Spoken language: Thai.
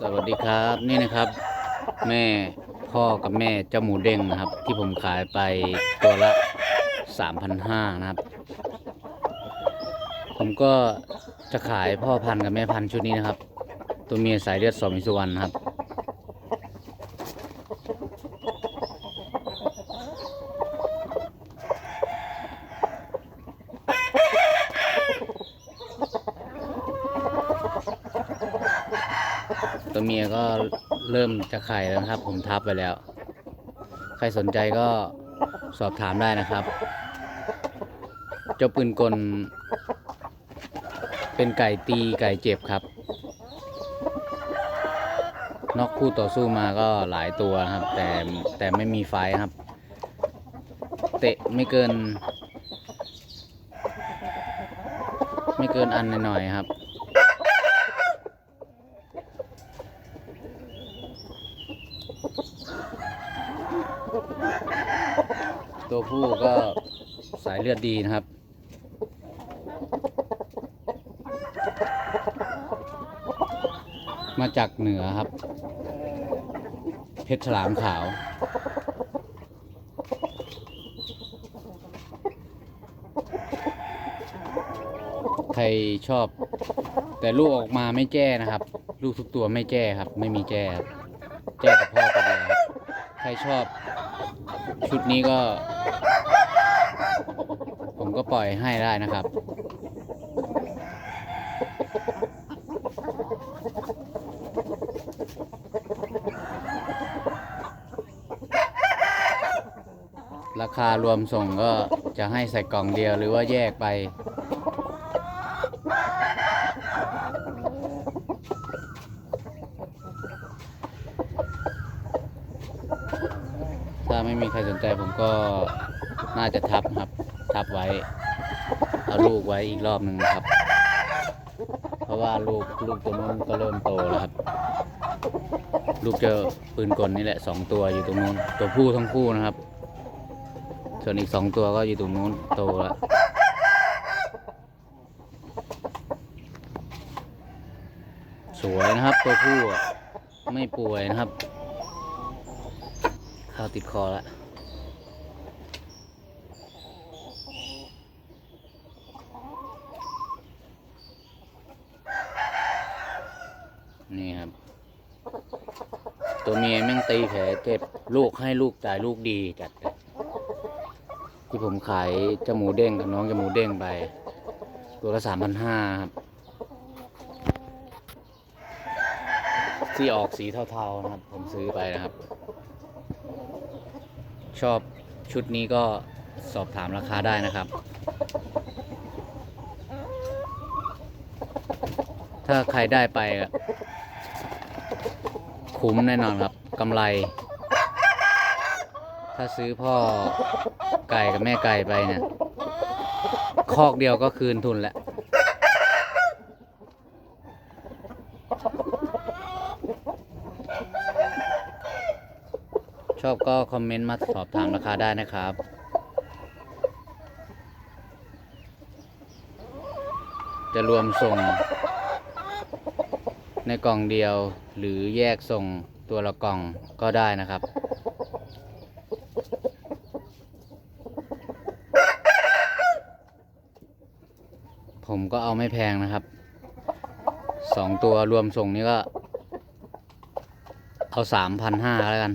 สวัสดีครับนี่นะครับ แม่พ่อกับแม่เจ้าหมูเด้งนะครับ ที่ผมขายไปตัวละสามพันะครับ ผมก็จะขายพ่อพันธุ์กับแม่พันธุ์ชุดนี้นะครับ ตัวเมียสายเลือดสอมิสุวรรณครับ ตัวเมียก็เริ่มจะไข่แล้วนะครับ ผมทับไปแล้ว ใครสนใจก็สอบถามได้นะครับ เจ้าปืนกล เป็นไก่ตีไก่เจ็บครับ นอกคู่ต่อสู้มาก็หลายตัวนะครับ แต่แต่ไม่มีไฟครับ เตะไม่เกิน ไม่เกินอันหน่อยๆครับ ตัวผู้ก็สายเลือดดีนะครับ มาจากเหนือครับ เพชรฉลามขาว ใครชอบ แต่ลูกออกมาไม่แจ้นะครับ ลูกทุกตัวไม่แจ้ครับ ไม่มีแจ้ครับ แจ้กับพ่อตัวเดียวครับ ใครชอบ ชุดนี้ก็ ผมก็ปล่อยให้ได้นะครับ ราคารวมส่งก็จะให้ใส่กล่องเดียวหรือว่าแยกไป ถ้าไม่มีใครสนใจผมก็น่าจะทับครับ ทับไว้ เอาลูกไว้อีกรอบหนึ่งครับ เพราะว่าลูกลูกตัวนู้นก็เริ่มโตแล้วครับ ลูกเจอปืนกลนี่แหละสองตัวอยู่ตรงนู้น ตัวผู้ทั้งคู่นะครับ ส่วนอีกสองตัวก็อยู่ตรงนู้นโตแล้วสวยนะครับตัวผู้ไม่ป่วยนะครับ ข้าวติดคอแล้วนี่ครับ ตัวเมียแม่งตีแผลเจ็บลูกให้ลูกจ่ายลูกดีจัดที่ผมขายเจ้าหมูเด้งกับน้องเจ้าหมูเด้งไป ตัวละสามพันห้าครับที่ออกสีเทาๆนะครับ ผมซื้อไปนะครับ ชอบชุดนี้ก็สอบถามราคาได้นะครับ ถ้าใครได้ไปคุ้มแน่นอนครับกำไร ถ้าซื้อพ่อไก่กับแม่ไก่ไปเนี่ย คอกเดียวก็คืนทุนแล้ว ชอบก็คอมเมนต์มาสอบถามราคาได้นะครับ จะรวมส่ง ในกล่องเดียว หรือแยกส่งตัวละกล่องก็ได้นะครับผมก็เอาไม่แพงนะครับสองตัวรวมส่งนี่ก็ เอาสามพันห้าแล้วกัน